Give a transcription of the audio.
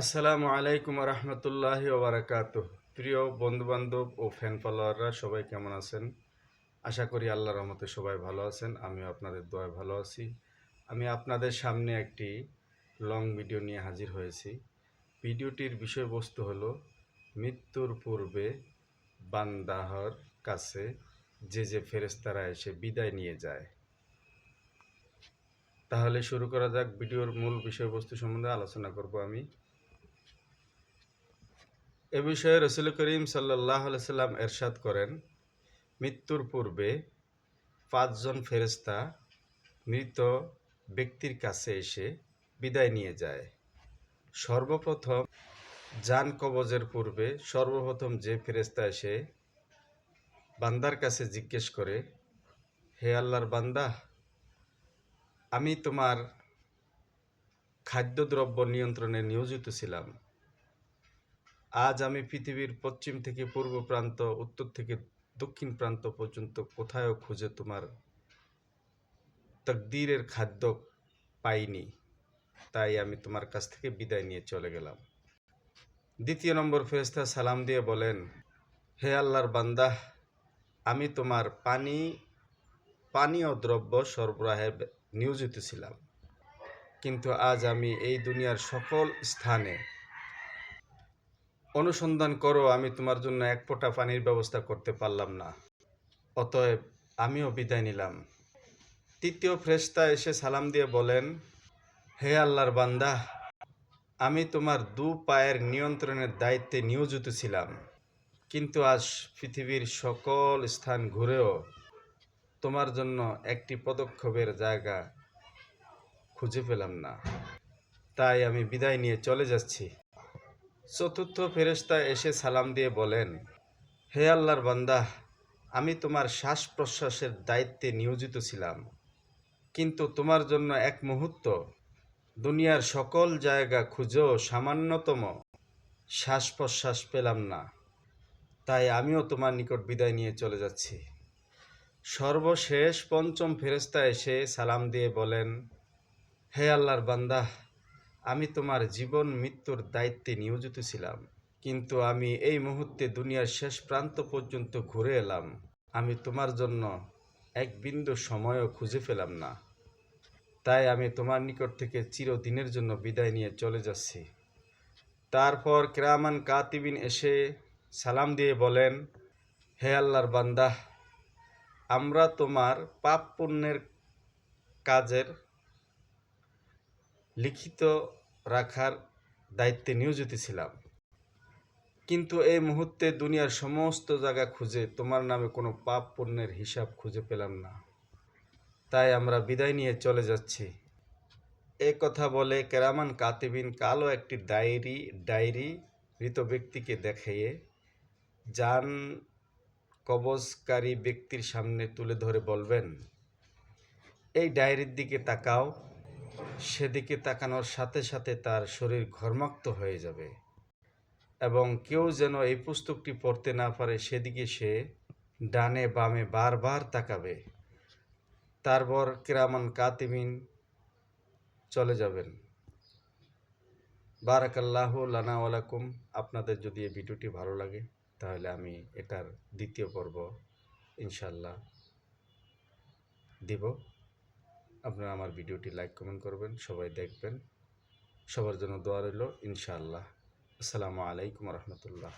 আসসালামু আলাইকুম রহমতুল্লাহ ওবরাকাত প্রিয় বন্ধুবান্ধব ও ফ্যান ফলোয়াররা সবাই কেমন আছেন? আশা করি আল্লাহর রহমতে সবাই ভালো আছেন, আমিও আপনাদের দোয়ায় ভালো আছি। আমি আপনাদের সামনে একটি লং ভিডিও নিয়ে হাজির হয়েছি। ভিডিওটির বিষয়বস্তু হলো, মৃত্যুর পূর্বে বান্দাহর কাছে যে যে ফেরেস্তারা এসে বিদায় নিয়ে যায়। তাহলে শুরু করা যাক, ভিডিওর মূল বিষয়বস্তু সম্বন্ধে আলোচনা করব আমি। এ বিষয়ে রসুল করিম সাল্লাহ সাল্লাম এরশাদ করেন, মৃত্যুর পূর্বে পাঁচজন ফেরেস্তা মৃত ব্যক্তির কাছে এসে বিদায় নিয়ে যায়। সর্বপ্রথম যান কবজের পূর্বে সর্বপ্রথম যে ফেরেস্তা এসে বান্দার কাছে জিজ্ঞেস করে, হে আল্লাহর বান্দা, আমি তোমার খাদ্যদ্রব্য নিয়ন্ত্রণে নিয়োজিত ছিলাম। আজ আমি পৃথিবীর পশ্চিম থেকে পূর্ব প্রান্ত, উত্তর থেকে দক্ষিণ প্রান্ত পর্যন্ত কোথাও খুঁজে তোমার তকদিরের খাদ্য পাইনি। তাই আমি তোমার কাছ থেকে বিদায় নিয়ে চলে গেলাম। দ্বিতীয় নম্বর ফেরেস্তা সালাম দিয়ে বলেন, হে আল্লাহর বান্দা, আমি তোমার পানি পানীয় দ্রব্য সরবরাহে নিয়োজিত ছিলাম। কিন্তু আজ আমি এই দুনিয়ার সকল স্থানে অনুসন্ধান করো, আমি তোমার জন্য এক ফোঁটা পানির ব্যবস্থা করতে পারলাম না। অতএব আমিও বিদায় নিলাম। তৃতীয় ফ্রেস্তা এসে সালাম দিয়ে বলেন, হে আল্লাহর বান্দা, আমি তোমার দু পায়ের নিয়ন্ত্রণের দায়িত্বে নিয়োজিত ছিলাম। কিন্তু আজ পৃথিবীর সকল স্থান ঘুরেও তোমার জন্য একটি পদক্ষেপের জায়গা খুঁজে পেলাম না। তাই আমি বিদায় নিয়ে চলে যাচ্ছি। চতুর্থ ফেরেস্তা এসে সালাম দিয়ে বলেন, হে আল্লাহর বান্দা, আমি তোমার শ্বাস প্রশ্বাসের দায়িত্বে নিয়োজিত ছিলাম। কিন্তু তোমার জন্য এক মুহূর্ত, দুনিয়ার সকল জায়গা খুঁজেও সামান্যতম। শ্বাস প্রশ্বাস পেলাম না। তাই আমিও তোমার নিকট বিদায় নিয়ে চলে যাচ্ছি। সর্বশেষ পঞ্চম ফেরেস্তা এসে সালাম দিয়ে বলেন, হে আল্লাহর বান্দা আমি তোমার জীবন মৃত্যুর দায়িত্বে নিয়োজিত ছিলাম, কিন্তু আমি এই মুহূর্তে দুনিয়ার শেষ প্রান্ত পর্যন্ত ঘুরে এলাম। আমি তোমার জন্য এক বিন্দু সময়ও খুঁজে পেলাম না। তাই আমি তোমার নিকট থেকে চিরদিনের জন্য বিদায় নিয়ে চলে যাচ্ছি। তারপর ক্রামান কাতিবিন এসে সালাম দিয়ে বলেন, হে আল্লাহর বান্দা, আমরা তোমার পাপ পুণ্যের কাজের লিখিত রাখার দায়িত্বে নিয়োজিত ছিলাম। কিন্তু এই মুহূর্তে দুনিয়ার সমস্ত জায়গা খুঁজে তোমার নামে কোনো পাপ পুণ্যের হিসাব খুঁজে পেলাম না। তাই আমরা বিদায় নিয়ে চলে যাচ্ছি। এ কথা বলে কেরামান কাতিবিন কালো একটি ডায়েরি ডায়েরি মৃত ব্যক্তিকে দেখিয়ে যান কবজকারী ব্যক্তির সামনে তুলে ধরে বলবেন, এই ডায়েরির দিকে তাকাও। সেদিকে তাকানোর সাথে সাথে তার শরীর ঘর্মাক্ত হয়ে যাবে। এবং কেউ যেন এই পুস্তকটি পড়তে না পারে, সেদিকে সে ডানে বামে বারবার তাকাবে। তারপর কেরামান কাতিমিন চলে যাবেন। বারাকাল্লাহ লানা ওয়ালাকুম আপনাদের যদি এই ভিডিওটি ভালো লাগে, তাহলে আমি এটার দ্বিতীয় পর্ব ইনশাল্লাহ দিব। আপনারা আমার ভিডিওটি লাইক, কমেন্ট করবেন, সবাই দেখবেন। সবার জন্য দোয়া রইল, ইনশাআল্লাহ। আসসালামু আলাইকুম রহমতুল্লাহ।